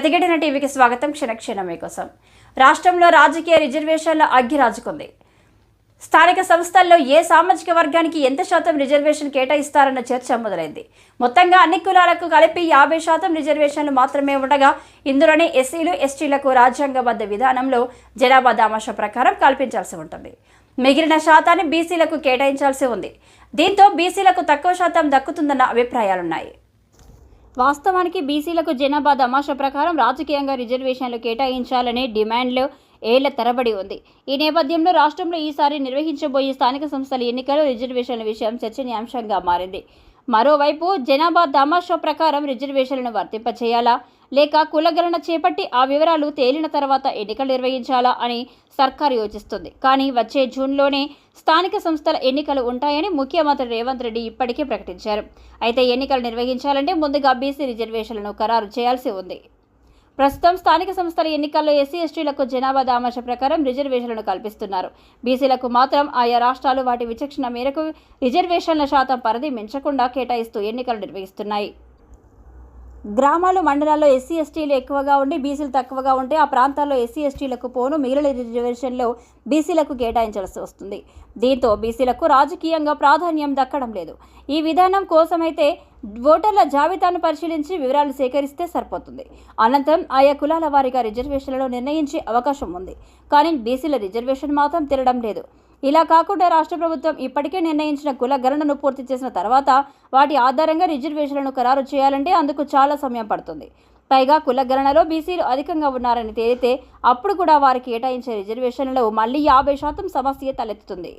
ప్రతిఘటన టీవీకి స్వాగతం క్షణక్షణం మీకోసం. రాష్ట్రంలో రాజకీయ రిజర్వేషన్ల అగ్గి రాజుకుంది స్థానిక సంస్థల్లో ఏ సామాజిక వర్గానికి ఎంత శాతం రిజర్వేషన్ కేటాయిస్తారన్న చర్చ మొదలైంది. మొత్తంగా అన్ని కులాలకు కలిపి యాభై శాతం రిజర్వేషన్లు మాత్రమే ఉండగా ఇందులోనే ఎస్సీలు ఎస్టీలకు రాజ్యాంగబద్ధ విధానంలో జనాభా దామాషా ప్రకారం కల్పించాల్సి ఉంటుంది. మిగిలిన శాతాన్ని బీసీలకు కేటాయించాల్సి ఉంది. దీంతో బీసీలకు తక్కువ శాతం దక్కుతుందన్న అభిప్రాయాలున్నాయి. వాస్తవానికి బీసీలకు జనాభా తమాషా ప్రకారం రాజకీయంగా రిజర్వేషన్లు కేటాయించాలనే డిమాండ్లు ఏళ్ళ తరబడి ఉంది. ఈ నేపథ్యంలో రాష్ట్రంలో ఈసారి నిర్వహించబోయే స్థానిక సంస్థల ఎన్నికలు రిజర్వేషన్ల విషయం చర్చనీయాంశంగా మారింది. మరోవైపు జనాభా తమాషా ప్రకారం రిజర్వేషన్లను వర్తింపచేయాలా లేక కులగణన చేపట్టి ఆ వివరాలు తేలిన తర్వాత ఎన్నికలు నిర్వహించాలా అని సర్కారు యోచిస్తుంది. కానీ వచ్చే జూన్లోనే స్థానిక సంస్థల ఎన్నికలు ఉంటాయని ముఖ్యమంత్రి రేవంత్ రెడ్డి ఇప్పటికే ప్రకటించారు. అయితే ఎన్నికలు నిర్వహించాలంటే ముందుగా బీసీ రిజర్వేషన్లను ఖరారు చేయాల్సి ఉంది. ప్రస్తుతం స్థానిక సంస్థల ఎన్నికల్లో ఎస్సీ ఎస్టీలకు జనాభా దామర్శ ప్రకారం రిజర్వేషన్లను కల్పిస్తున్నారు. బీసీలకు మాత్రం ఆయా రాష్ట్రాలు వాటి విచక్షణ మేరకు రిజర్వేషన్ల శాతం పరిధి మించకుండా కేటాయిస్తూ ఎన్నికలు నిర్వహిస్తున్నాయి. గ్రామాలు మండలాల్లో ఎస్సీ ఎస్టీలు ఎక్కువగా ఉండి బీసీలు తక్కువగా ఉంటే ఆ ప్రాంతాల్లో ఎస్సీ ఎస్టీలకు పోను మిగిలిన రిజర్వేషన్లో బీసీలకు కేటాయించాల్సి వస్తుంది. దీంతో బీసీలకు రాజకీయంగా ప్రాధాన్యం దక్కడం లేదు. ఈ విధానం కోసమైతే ఓటర్ల జాబితాను పరిశీలించి వివరాలు సేకరిస్తే సరిపోతుంది. అనంతరం ఆయా కులాల వారీగా రిజర్వేషన్లను నిర్ణయించే అవకాశం ఉంది. కానీ బీసీల రిజర్వేషన్ మాత్రం తిరగడం లేదు. ఇలా కాకుండా రాష్ట్ర ప్రభుత్వం ఇప్పటికే నిర్ణయించిన కుల గణనను పూర్తి చేసిన తర్వాత వాటి ఆధారంగా రిజర్వేషన్లను ఖరారు చేయాలంటే అందుకు చాలా సమయం పడుతుంది. పైగా కుల గణనలో బీసీలు అధికంగా ఉన్నారని తేలితే అప్పుడు కూడా వారికి కేటాయించే రిజర్వేషన్లలో మళ్ళీ యాభై శాతం సమస్య తలెత్తుతుంది.